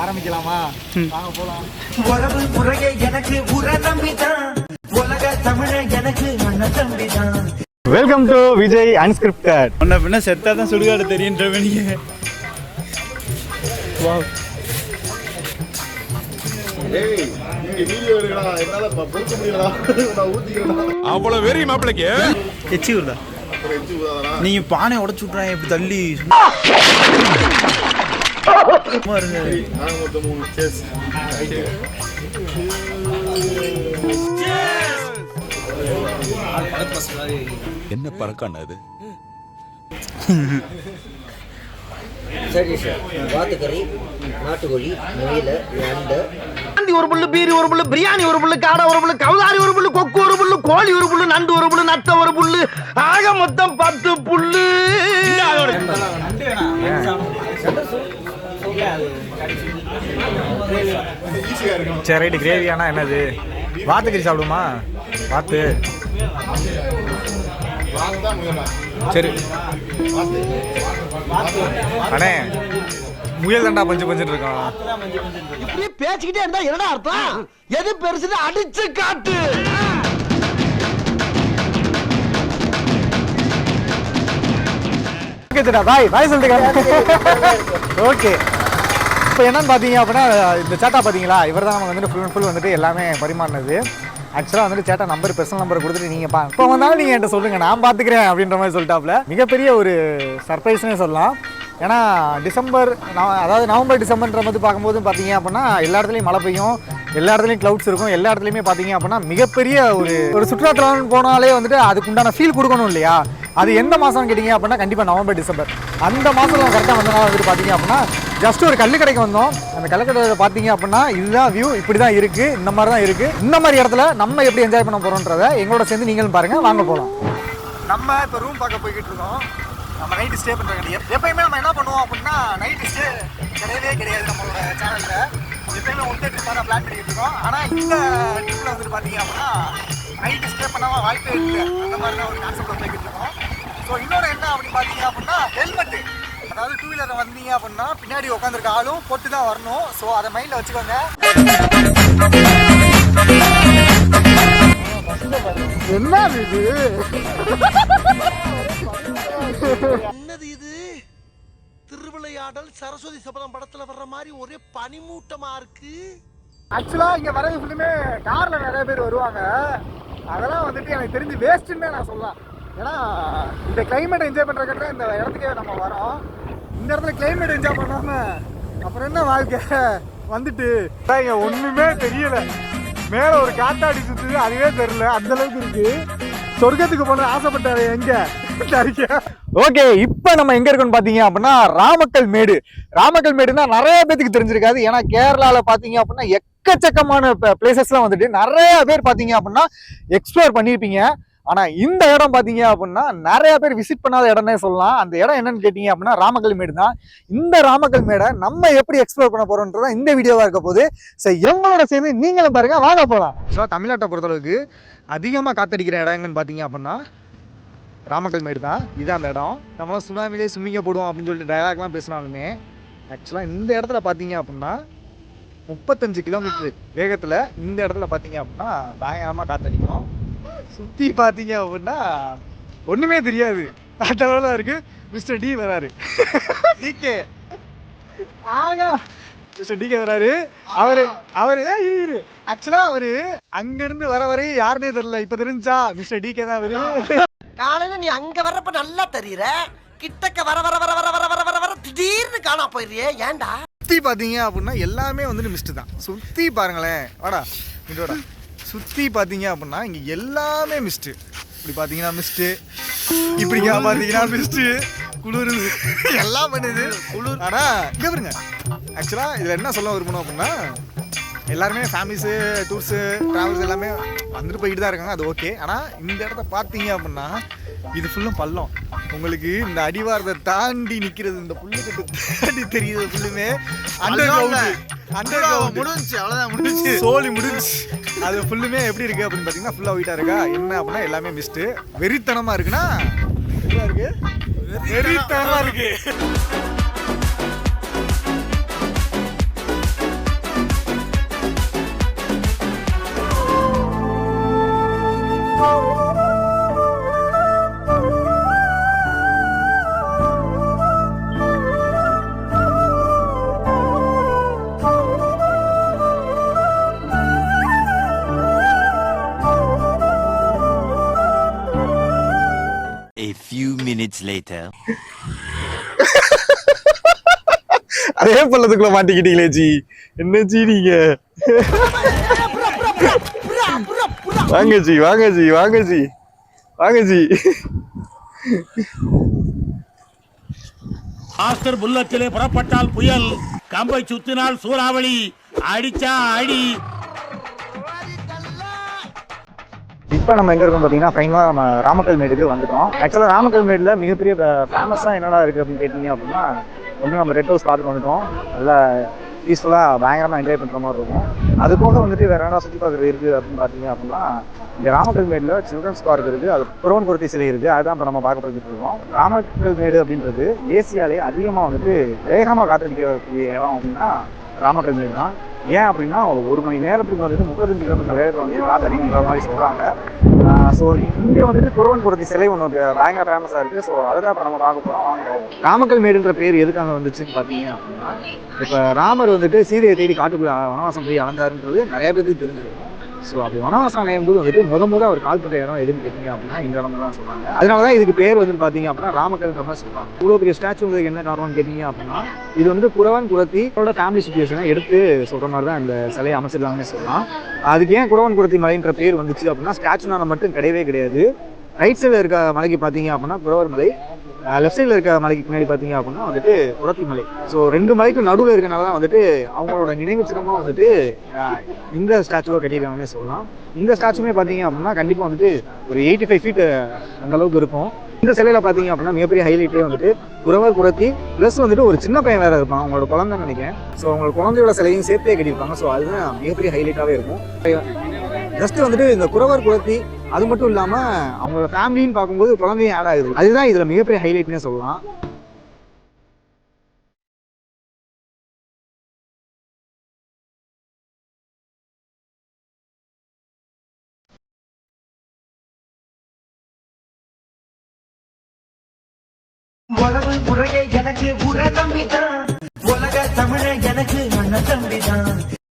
ஆரம்பிக்கலாமா? வாங்க போலாம். உறவு முறையே எனக்கு உர நம்பிதான் உலக தமிழ எனக்கு அண்ணன் தம்பிதான் வெல்கம் டு விஜய் அன்ஸ்கிரிப்டட் உன்ன பின்ன செத்தா தான் சுடுகாடு தெரியுன்ற நீங்க வாவ் அவ்வளவு வெறி மாப்பிளைக்கு. எச்சி நீங்க பானை உடைச்சு விட்றாங்க இப்படி தள்ளி. என்ன பறக்கான அது சரி சார் வாத்துக்கறி நாட்டுக்கோழி முயல நண்டு ஆண்டி ஒரு புல்லு பீரி ஒரு புல்லு பிரியாணி ஒரு புல்லு காடை ஒரு புல்லு கவுதாரி ஒரு புல்லு கொக்கு ஒரு புல்லு கோழி ஒரு புல்லு நண்டு ஒரு புல்லு நத்த ஒரு புல்லு ஆக மொத்தம் பத்து புல்லு. சரி ரைட்டு கிரேவியானா என்னது? வாத்துக்கறி சாப்பிடுமா வாத்து. சரி. அண்ணே முயல் தண்டா பஞ்சு பஞ்சுட்டு இருக்கோம். இப்படியே பேசிக்கிட்டே இருந்தா என்னடா அர்த்தம்? எது பெருசுன்னு அடிச்சு காட்டு. Okay bye. பாய் சொல்லிட்டு ஓகே. இப்போ என்னன்னு பார்த்தீங்க அப்படின்னா இந்த சேட்டா பார்த்தீங்களா? இவர் தான் நம்ம வந்துட்டு ஃபுல் அண்ட் ஃபுல் வந்துட்டு எல்லாமே பரிமாறினது. ஆக்சுவலாக வந்துட்டு சேட்டா நம்பர் பர்சனல் நம்பர் கொடுத்துட்டு நீங்கள் பா இப்போ வந்தாலும் நீங்கள் என்கிட்ட சொல்லுங்கள் நான் பார்த்துக்கிறேன் அப்படின்ற மாதிரி சொல்லிட்டாப்ல. மிகப்பெரிய ஒரு சர்ப்ரைஸ்னே சொல்லலாம். ஏன்னா டிசம்பர் அதாவது நவம்பர் டிசம்பர்ன்ற மாதிரி பார்க்கும்போது பார்த்தீங்க அப்படின்னா எல்லா இடத்துலையும் மழை பெய்யும். எல்லா இடத்துலையும் க்ளவுட்ஸ் இருக்கும். எல்லா இடத்துலையுமே பார்த்தீங்க அப்படின்னா மிகப்பெரிய ஒரு ஒரு சுற்றுலாத்தலம் போனாலே வந்துட்டு அதுக்கு உண்டான ஃபீல் கொடுக்கணும் இல்லையா? அது எந்த மாதம் கேட்டிங்க அப்படின்னா கண்டிப்பாக நவம்பர் டிசம்பர். அந்த மாதம் கரெக்டாக வந்தனால வந்துட்டு பார்த்தீங்க அப்படின்னா ஜஸ்ட் ஒரு கல் கடைக்கு வந்தோம். அந்த கல்லுக்கடையில் பார்த்தீங்க அப்படின்னா இதுதான் வியூ இப்படி தான் இருக்குது இந்த மாதிரி தான் இருக்குது இந்த மாதிரி இடத்துல நம்ம எப்படி என்ஜாய் பண்ண போகிறோன்றதை எங்களோட சேர்ந்து நீங்களும் பாருங்கள் வாங்க போகலாம் நம்ம இப்போ ரூம் பார்க்க போய்கிட்டு இருக்கோம். நம்ம நைட்டு ஸ்டே பண்ணுற கிடையாது எப்பயுமே நம்ம என்ன பண்ணுவோம் அப்படின்னா நைட்டு ஸ்டே கிடையவே கிடையாது நம்மளோட சேனலில் எப்பயுமே ஒன் டே ட்ரிப்பாக பிளான் பண்ணிட்டு இருக்கோம். ஆனால் இந்த ட்ரிப்பில் வந்துட்டு பார்த்தீங்க அப்படின்னா நைட்டு ஸ்டே பண்ணாமல் வாய்ப்பே இருக்குது அந்த மாதிரி தான் ஒரு கான்செப்ட் போய்கிட்டு இருக்கோம். ஸோ இன்னொரு என்ன அப்படின்னு பார்த்தீங்க அப்படின்னா ஹெல்மெட்டு அதாவது டூ வீலர் வந்தீங்க அப்படின்னா பின்னாடி உட்காந்துருக்க ஆளும் போட்டு தான் வரணும். ஸோ அதை மைண்டில் வச்சுக்கோங்க. என்ன இது? என்னது இது? திருவிளையாடல் சரஸ்வதி சபதம் படத்துல வர்ற மாதிரி ஒரே பனிமூட்டமா இருக்கு. ஆக்சுவலாக இங்கே வரது ஃபுல்லுமே காரில் நிறைய பேர் வருவாங்க. அதெல்லாம் வந்துட்டு எனக்கு தெரிஞ்சு வேஸ்ட்டுன்னு நான் சொல்லலாம் ஏன்னா இந்த கிளைமேட் என்ஜாய் பண்ணுறதுக்கு இந்த இடத்துக்கே நம்ம வரோம் இந்த இடத்துல கிளைமேட் என்ஜாய் பண்ணாம அப்புறம் என்ன வாழ்க்கை? வந்துட்டு. இங்கே ஒன்றுமே தெரியல. மேலே ஒரு காத்தாடி சுத்துது அதுவே தெரியல. அந்த அளவுக்கு இருக்கு. சொர்க்கத்துக்கு போன ஆசைப்பட்டாரு. எங்க? ஓகே இப்போ நம்ம எங்க இருக்கோம்னு பாத்தீங்க அப்படின்னா ராமக்கல் மேடு. ராமக்கல் மேடுனா நிறைய பேத்துக்கு தெரிஞ்சிருக்காது. ஏன்னா கேரளால பாத்தீங்க அப்படின்னா எக்கச்சக்கமான பிளேசஸ்லாம் வந்துட்டு நிறைய பேர் பாத்தீங்க அப்படின்னா எக்ஸ்ப்ளோர் பண்ணியிருப்பீங்க ஆனா இந்த இடம் பாத்தீங்க அப்படின்னா நிறைய பேர் விசிட் பண்ணாத இடம்னே சொல்லலாம். அந்த இடம் என்னன்னு கேட்டீங்க அப்படின்னா ராமக்கல் மேடு தான். இந்த ராமக்கல் மேடை நம்ம எப்படி எக்ஸ்ப்ளோர் பண்ண போறோம்ன்றதா இந்த வீடியோவா இருக்க போது ஸோ எங்களோட சேர்ந்து நீங்களும் பாருங்க வாங்க போகலாம் ஸோ தமிழ்நாட்டை பொறுத்தளவுக்கு அதிகமாக காத்தடிக்கிற இடம் பார்த்தீங்க அப்படின்னா ராமக்கல் மேடு தான். இதுதான் அந்த இடம். நம்மளாம் சுனாமிலே ஸ்விம்மிங்க போடுவோம் அப்படின்னு சொல்லிட்டு டயலாக்லாம் பேசினாலுமே ஆக்சுவலாக இந்த இடத்துல பார்த்தீங்க அப்படின்னா முப்பத்தஞ்சு கிலோமீட்டர் வேகத்தில் இந்த இடத்துல பார்த்தீங்க அப்படின்னா பயங்கரமாக காத்தடிக்கும். சுற்றி பார்த்தீங்க அப்படின்னா ஒன்றுமே தெரியாது. காட்டளவில் இருக்கு. மிஸ்டர் டி வராரு. டிகே ஆகா. மிஸ்டர் டிகே வராரு. அவரு அவரு இரு ஆக்சுவலா அவரு அங்க இருந்து வர வரை யாருனே தெரியல. இப்ப தெரிஞ்சா மிஸ்டர் டிகே தான் அவரு. காலையில நீ அங்க வர்றப்ப நல்லா தெரியற. கிட்டக்க வர வர வர வர வர வர வர வர திடீர்னு காணா போயிடுறியே. ஏன்டா? சுத்தி பாத்தீங்க அப்படின்னா எல்லாமே வந்துட்டு மிஸ்ட் தான். சுத்தி பாருங்களேன். வாடா இதோட சுற்றி பார்த்தீங்க அப்படின்னா இங்கே எல்லாமே மிஸ்ட்டு இப்படி பார்த்தீங்கன்னா மிஸ்ட்டு இப்படி பார்த்தீங்கன்னா மிஸ்ட்டு குளிர் எல்லாம் பண்ணுது. குளிர் ஆனால் இங்கே பாருங்க. ஆக்சுவலாக இதில் என்ன சொல்ல விரும்பணும் அப்படின்னா எல்லாருமே ஃபேமிலிஸு டூர்ஸு ட்ராவல்ஸ் எல்லாமே வந்துட்டு போயிட்டு தான் இருக்காங்க. அது ஓகே ஆனால் இந்த இடத்த பார்த்தீங்க அப்படின்னா இது ஃபுல்லும் பள்ளம். உங்களுக்கு இந்த அடிவாரத்தை தாண்டி நிற்கிறது இந்த புல்லுக்கிட்ட தாண்டி தெரியுது ஃபுல்லுமே அண்டர் அண்டர் முடிஞ்சு அவ்வளோதான் முடிஞ்சு முடிஞ்சு அது ஃபுல்லுமே எப்படி இருக்கு அப்படின்னு பார்த்தீங்கன்னா ஃபுல்லாக ஒயிட்டாக இருக்கா? என்ன அப்படின்னா எல்லாமே மிஸ்ட்டு வெறித்தனமாக இருக்குன்னா இருக்கு. வெறித்தனமாக இருக்கு. அதே பள்ளத்துக்குள்ள மாட்டிக்கிட்டீங்களே ஜி. என்ன ஜி நீங்க? வாங்க ஜி வாங்க ஜி வாங்க ஜி வாங்க ஜி. ஆஸ்டர் புல்லட்டிலே புறப்பட்டால் புயல். கம்பை சுத்தினால் சூறாவளி. அடிச்சா அடி. இப்போ நம்ம எங்கே இருக்கோம் பார்த்தீங்கன்னா ஃபைனலாக நம்ம ராமக்கல் மேடுக்கு வந்துட்டோம். ஆக்சுவலாக ராமக்கல் மேடில் மிகப்பெரிய ஃபேமஸாக என்னடா இருக்குது அப்படின்னு கேட்டிங்க அப்படின்னா ஒன்று நம்ம ரெட் ஹவுஸ் பார்த்துட்டு வந்துட்டோம். நல்லா பீஸ்ஃபுல்லாக பயங்கரமாக என்ஜாய் பண்ணுற மாதிரி இருக்கும். அது போக வந்துட்டு வேற என்ன சுற்றி பார்க்குறது இருக்குது அப்படின்னு பார்த்தீங்க அப்படின்னா இந்த ராமக்கல் மேடில் சில்ட்ரன்ஸ் பார்க் இருக்குது அது புரோன் குருத்தி சிலை இருக்குது அதுதான் இப்போ நம்ம பார்க்க போயிட்டு இருக்கோம். ராமக்கல் மேடு அப்படின்றது ஏசியாலே அதிகமாக வந்துட்டு வேகமாக காத்தடிக்கக்கூடிய இடம் அப்படின்னா ராமகிருஷ்ணன் மேடு தான். ஏன் அப்படின்னா ஒரு மணி நேரத்துக்கு வந்துட்டு முப்பத்தஞ்சு கிலோமீட்டர் வேகத்தில் வந்து காத்தடிக்கிற மாதிரி சொல்கிறாங்க ஸோ இங்கே வந்துட்டு குருவன்குரத்தி சிலை ஒன்று பயங்கர ஃபேமஸாக இருக்குது ஸோ அதுதான் இப்போ நம்ம பார்க்க போகிறோம் ராமக்கல் மேடுன்ற பேர் எதுக்காக வந்துச்சுன்னு பார்த்தீங்க அப்படின்னா இப்போ ராமர் வந்துட்டு சீதையை தேடி காட்டுக்குள்ள வனவாசம் போய் அளந்தாருன்றது நிறைய பேருக்கு தெரிஞ்சிருக்கும். ஸோ அப்படி வனவாசம் அடையும் போது வந்துட்டு முத முத அவர் கால்பட்ட இடம் எதுன்னு கேட்டீங்க அப்படின்னா இந்த இடம் தான் சொல்றாங்க அதனால தான் இதுக்கு பேர் வந்து பார்த்தீங்க அப்படின்னா ராமக்கல் மாதிரி சொல்லுவாங்க. இவ்வளோ பெரிய ஸ்டாச்சு உங்களுக்கு என்ன காரணம்னு கேட்டீங்க அப்படின்னா இது வந்து குறவன் குரத்தி அவரோட ஃபேமிலி சுச்சுவேஷனை எடுத்து சொல்ற மாதிரி தான் இந்த சிலையை அமைச்சிருக்காங்கன்னு சொல்லலாம். அதுக்கு ஏன் குறவன் குரத்தி மலைன்ற பேர் வந்துச்சு அப்படின்னா ஸ்டாச்சுனால மட்டும் கிடையவே கிடையாது. ரைட் சைடில் இருக்க மலைக்கு பார்த்தீங்க அப்படின்னா குறவர் மலை லெஃப்ட் சைடில் இருக்க மலைக்கு பின்னாடி பார்த்தீங்க அப்படின்னா வந்துட்டு குரத்தி மலை. ஸோ ரெண்டு மலைக்கும் நடுவில் இருக்கனால தான் வந்துட்டு அவங்களோட நினைவு சின்னமாக வந்துட்டு இந்த ஸ்டாச்சுவை கட்டியிருக்காங்கன்னே சொல்லலாம். இந்த ஸ்டாச்சுமே பார்த்தீங்க அப்படின்னா கண்டிப்பாக வந்துட்டு ஒரு எயிட்டி ஃபைவ் ஃபீட் அந்த அளவுக்கு இருக்கும். இந்த சிலையில் பார்த்தீங்க அப்படின்னா மிகப்பெரிய ஹைலைட்டே வந்துட்டு குறவர் குரத்தி ப்ளஸ் வந்துட்டு ஒரு சின்ன பையன் வேறு இருப்பான் அவங்களோட குழந்தை நினைக்கிறேன். ஸோ அவங்களோட குழந்தையோட சிலையும் சேர்த்தே கட்டியிருப்பாங்க. ஸோ அதுதான் மிகப்பெரிய ஹைலைட்டாகவே இருக்கும். ஜஸ்ட் வந்துட்டு இந்த குறவர் குரத்தி அது மட்டும் இல்லாமல் அவங்களோட ஃபேமிலின்னு பார்க்கும்போது குழந்தையும் ஆட் ஆகுது அதுதான் இதுல மிகப்பெரிய ஹைலைட்னே சொல்லலாம். உறவு முறையே எனக்கு உர நம்பிதான் உலக தமிழ எனக்கு அண்ணன் தம்பிதான்.